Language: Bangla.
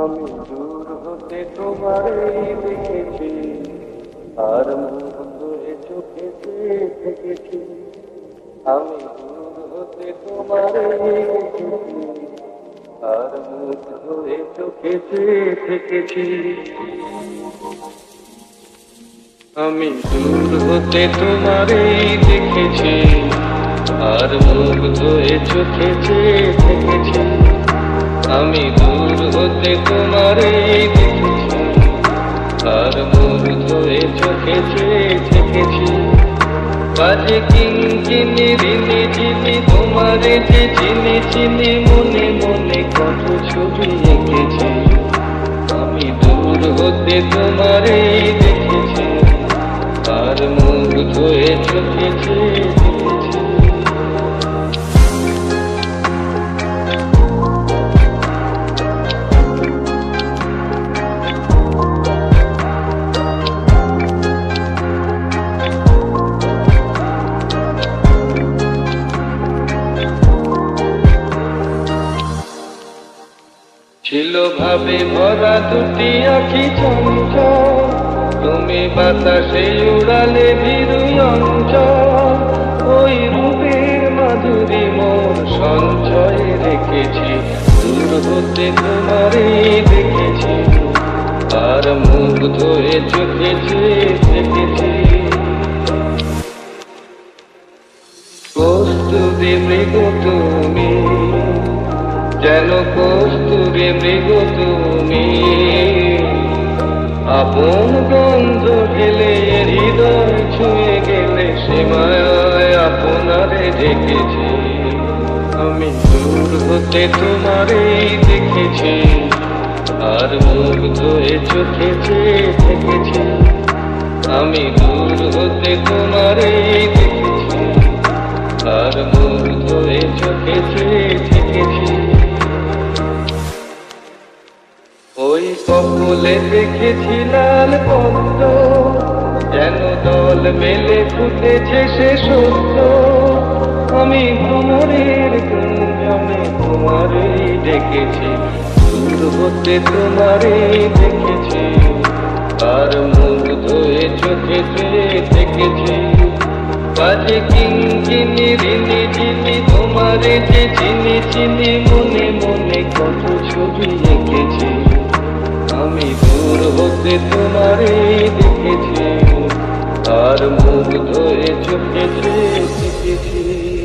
আমি দূর হতে তোমারে দেখেছি, আর মুখ ধরে চোখে চেয়ে থেকেছি আমি দূর হতে তোমারে দেখেছি, আর মুখ ধরে চোখে থেকেছি আমি দূর হতে তোমারে দেখেছি, আর মুখ ধরে থেকেছি আমি দূর হতে তোমারে দেখেছি। আর মুখ ধরে চোখে চেয়ে থেকেছি বাজে কিঙ্কিনি রিনি চিনি তোমারে যে চিনি চিনি মনে মনে কত ছবি এঁকেছি। আমি দূর হতে তোমারে দেখেছি। আর মুখ ধরে চোখে চেয়ে ছিল ভাবে ভরা দুটি আখি চঞ্চল। তুমি বাতাসে উড়ালে ভীরু অঞ্চল। ওই রূপের মাধুরী মোর সঞ্চয়ে রেখেছি। দূর হতে তোমারে দেখেছি। আর মুখ ধরে চোখে চেয়ে দেখেছি। কস্তুরি মৃগ তুমি, যেন কস্তুরি মৃগ তুমি। আপন গন্ধ ঢেলে হৃদয় ছুঁয়ে গেলে সীমায় আপনারে ডেকেছি আমি দূর হতে তোমারে দেখেছি। আর মুখ ধরে চোখে চেয়ে থেকেছি আমি দূর হতে তোমারে দেখেছি। কপলে দেখেছি লাল পদ্ম যেন দল মেলে ফুটেছে সে সত্য। আমি ভ্রমণের গুঞ্জনে তোমারই ডেকেছি দূর হতে তোমারই দেখেছি। আর মুখ ধুয়ে চোখে চেয়ে থেকেছি বাজে কিঙ্কিনি রিনি চিনি তোমারে যে চিনি চিনি মনে মনে কত ছবি এঁকেছি। আমি দূর হতে তোমারে দেখেছি। আর মুখ ধরে চুপেছে দেখেছি